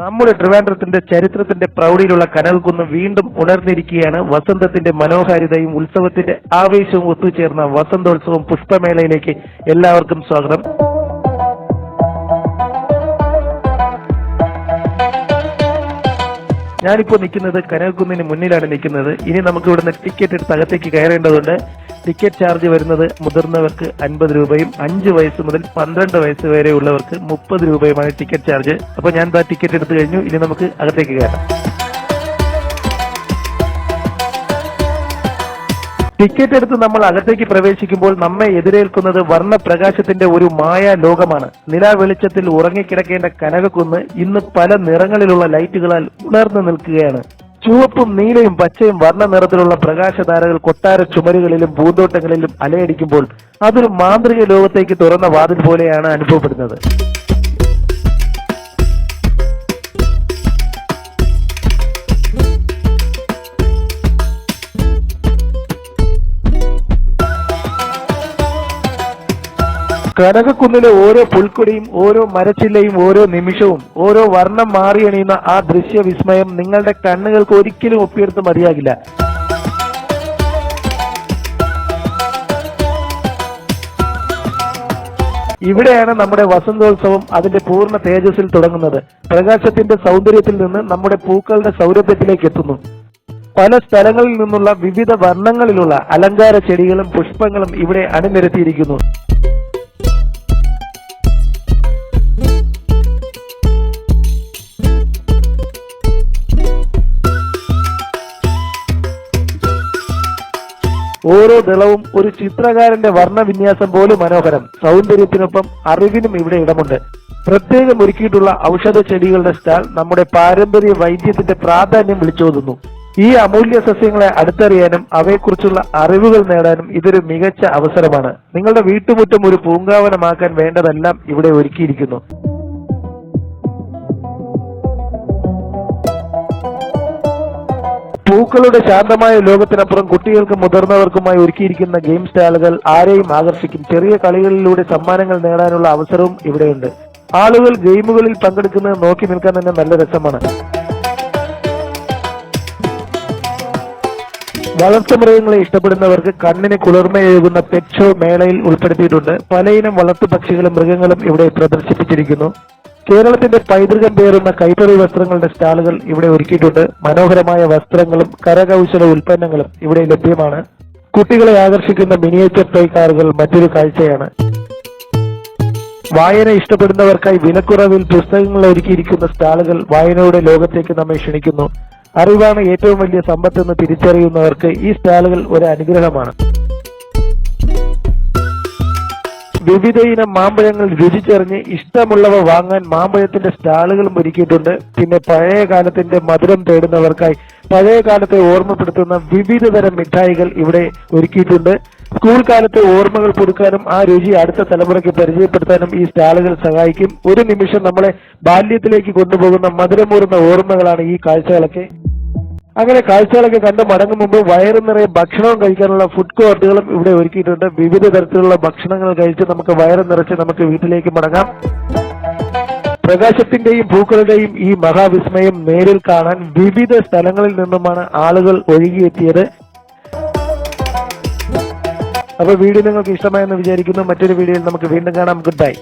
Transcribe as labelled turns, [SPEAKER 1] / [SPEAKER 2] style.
[SPEAKER 1] നമ്മുടെ ട്രിവാൻഡ്രത്തിന്റെ ചരിത്രത്തിന്റെ പ്രൗഢിയിലുള്ള കനൽകുന്ന് വീണ്ടും ഉണർന്നിരിക്കുകയാണ്. വസന്തത്തിന്റെ മനോഹാരിതയും ഉത്സവത്തിന്റെ ആവേശവും ഒത്തുചേർന്ന വസന്തോത്സവം പുഷ്പമേളയിലേക്ക് എല്ലാവർക്കും സ്വാഗതം. ഞാനിപ്പോൾ നിൽക്കുന്നത് കനകക്കുന്നിന് മുന്നിലാണ് നിൽക്കുന്നത്. ഇനി നമുക്ക് ഇവിടുന്ന് ടിക്കറ്റ് എടുത്ത് അകത്തേക്ക് കയറേണ്ടതുണ്ട്. ടിക്കറ്റ് ചാർജ് വരുന്നത് മുതിർന്നവർക്ക് അൻപത് രൂപയും അഞ്ച് വയസ്സ് മുതൽ പന്ത്രണ്ട് വയസ്സ് വരെയുള്ളവർക്ക് മുപ്പത് രൂപയുമാണ് ടിക്കറ്റ് ചാർജ് അപ്പോൾ ഞാൻ ടിക്കറ്റ് എടുത്തു കഴിഞ്ഞു. ഇനി നമുക്ക് അകത്തേക്ക് കയറാം. ടിക്കറ്റ് എടുത്ത് നമ്മൾ അകത്തേക്ക് പ്രവേശിക്കുമ്പോൾ നമ്മെ എതിരേൽക്കുന്നത് വർണപ്രകാശത്തിന്റെ ഒരു മായ ലോകമാണ് നിലാ വെളിച്ചത്തിൽ ഉറങ്ങിക്കിടക്കേണ്ട കനകക്കുന്ന് ഇന്ന് പല നിറങ്ങളിലുള്ള ലൈറ്റുകളാൽ ഉണർന്നു നിൽക്കുകയാണ്. ചുവപ്പും നീലയും പച്ചയും വർണ നിറത്തിലുള്ള പ്രകാശധാരകൾ കൊട്ടാര ചുമരുകളിലും പൂന്തോട്ടങ്ങളിലും അലയടിക്കുമ്പോൾ അതൊരു മാന്ത്രിക ലോകത്തേക്ക് തുറന്ന വാതിൽ പോലെയാണ് അനുഭവപ്പെടുന്നത്. കനകക്കുന്നിലെ ഓരോ പുൽക്കൊടിയും ഓരോ മരച്ചില്ലയും ഓരോ നിമിഷവും ഓരോ വർണം മാറിയണിയുന്ന ആ ദൃശ്യ വിസ്മയം നിങ്ങളുടെ കണ്ണുകൾക്ക് ഒരിക്കലും ഒപ്പിയെടുത്ത് മതിയാകില്ല. ഇവിടെയാണ് നമ്മുടെ വസന്തോത്സവം അതിന്റെ പൂർണ തേജസ്സിൽ തുടങ്ങുന്നത്. പ്രകാശത്തിന്റെ സൗന്ദര്യത്തിൽ നിന്ന് നമ്മുടെ പൂക്കളുടെ സൗരഭ്യത്തിലേക്ക് എത്തുന്നു. പല സ്ഥലങ്ങളിൽ നിന്നുള്ള വിവിധ വർണങ്ങളിലുള്ള അലങ്കാര ചെടികളും പുഷ്പങ്ങളും ഇവിടെ അണിനിരത്തിയിരിക്കുന്നു. ദളവും ഒരു ചിത്രകാരന്റെ വർണവിന്യാസം പോലും മനോഹരം. സൗന്ദര്യത്തിനൊപ്പം അറിവിനും ഇവിടെ ഇടമുണ്ട്. പ്രത്യേകം ഒരുക്കിയിട്ടുള്ള ഔഷധ ചെടികളുടെ സ്റ്റാൾ നമ്മുടെ പാരമ്പര്യ വൈദ്യത്തിന്റെ പ്രാധാന്യം വിളിച്ചോതുന്നു. ഈ അമൂല്യ സസ്യങ്ങളെ അടുത്തറിയാനും അവയെക്കുറിച്ചുള്ള അറിവുകൾ നേടാനും ഇതൊരു മികച്ച അവസരമാണ്. നിങ്ങളുടെ വീട്ടുമുറ്റം ഒരു പൂങ്കാവനമാക്കാൻ വേണ്ടതെല്ലാം ഇവിടെ ഒരുക്കിയിരിക്കുന്നു. പൂക്കളുടെ ശാന്തമായ ലോകത്തിനപ്പുറം കുട്ടികൾക്കും മുതിർന്നവർക്കുമായി ഒരുക്കിയിരിക്കുന്ന ഗെയിം സ്റ്റാളുകൾ ആരെയും ആകർഷിക്കും. ചെറിയ കളികളിലൂടെ സമ്മാനങ്ങൾ നേടാനുള്ള അവസരവും ഇവിടെയുണ്ട്. ആളുകൾ ഗെയിമുകളിൽ പങ്കെടുക്കുന്നത് നോക്കി നിൽക്കാൻ തന്നെ നല്ല രസമാണ്. വളർത്തുമൃഗങ്ങളെ ഇഷ്ടപ്പെടുന്നവർക്ക് കണ്ണിന് കുളിർമയേകുന്ന പെറ്റ് ഷോ മേളയിൽ ഉൾപ്പെടുത്തിയിട്ടുണ്ട്. പലയിനം വളർത്തു പക്ഷികളും മൃഗങ്ങളും ഇവിടെ പ്രദർശിപ്പിച്ചിരിക്കുന്നു. കേരളത്തിന്റെ പൈതൃകം പേറുന്ന കൈത്തറി വസ്ത്രങ്ങളുടെ സ്റ്റാളുകൾ ഇവിടെ ഒരുക്കിയിട്ടുണ്ട്. മനോഹരമായ വസ്ത്രങ്ങളും കരകൗശല ഉൽപ്പന്നങ്ങളും ഇവിടെ ലഭ്യമാണ്. കുട്ടികളെ ആകർഷിക്കുന്ന മിനിയേച്ചർ ടോയ് കാറുകൾ മറ്റൊരു കാഴ്ചയാണ്. വായന ഇഷ്ടപ്പെടുന്നവർക്കായി വിലക്കുറവിൽ പുസ്തകങ്ങൾ ഒരുക്കിയിരിക്കുന്ന സ്റ്റാളുകൾ വായനയുടെ ലോകത്തേക്ക് നമ്മെ ക്ഷണിക്കുന്നു. അറിവാണ് ഏറ്റവും വലിയ സമ്പത്തെന്ന് തിരിച്ചറിയുന്നവർക്ക് ഈ സ്റ്റാളുകൾ ഒരു അനുഗ്രഹമാണ്. വിവിധ ഇനം മാമ്പഴങ്ങൾ രുചിച്ചറിഞ്ഞ് ഇഷ്ടമുള്ളവ വാങ്ങാൻ മാമ്പഴത്തിന്റെ സ്റ്റാളുകളും ഒരുക്കിയിട്ടുണ്ട്. പിന്നെ പഴയ കാലത്തിന്റെ മധുരം തേടുന്നവർക്കായി പഴയ കാലത്തെ ഓർമ്മപ്പെടുത്തുന്ന വിവിധ തരം മിഠായികൾ ഇവിടെ ഒരുക്കിയിട്ടുണ്ട്. സ്കൂൾ കാലത്തെ ഓർമ്മകൾ പുതുക്കാനും ആ രുചി അടുത്ത തലമുറയ്ക്ക് പരിചയപ്പെടുത്താനും ഈ സ്റ്റാളുകൾ സഹായിക്കും. ഒരു നിമിഷം നമ്മളെ ബാല്യത്തിലേക്ക് കൊണ്ടുപോകുന്ന മധുരമൂറുന്ന ഓർമ്മകളാണ് ഈ കാഴ്ചകളൊക്കെ. അങ്ങനെ കാഴ്ചകളൊക്കെ കണ്ട് മടങ്ങും മുമ്പ് വയറു നിറയെ ഭക്ഷണവും കഴിക്കാനുള്ള ഫുഡ് കോർട്ടുകളും ഇവിടെ ഒരുക്കിയിട്ടുണ്ട്. വിവിധ തരത്തിലുള്ള ഭക്ഷണങ്ങൾ കഴിച്ച് നമുക്ക് വയറ് നിറച്ച് നമുക്ക് വീട്ടിലേക്ക് മടങ്ങാം. പ്രകാശത്തിന്റെയും പൂക്കളുടെയും ഈ മഹാവിസ്മയം നേരിൽ കാണാൻ വിവിധ സ്ഥലങ്ങളിൽ നിന്നുമാണ് ആളുകൾ ഒഴുകിയെത്തിയത്. അപ്പൊ വീഡിയോ നിങ്ങൾക്ക് ഇഷ്ടമായെന്ന് വിചാരിക്കുന്നു. മറ്റൊരു വീഡിയോയിൽ നമുക്ക് വീണ്ടും കാണാം. Good bye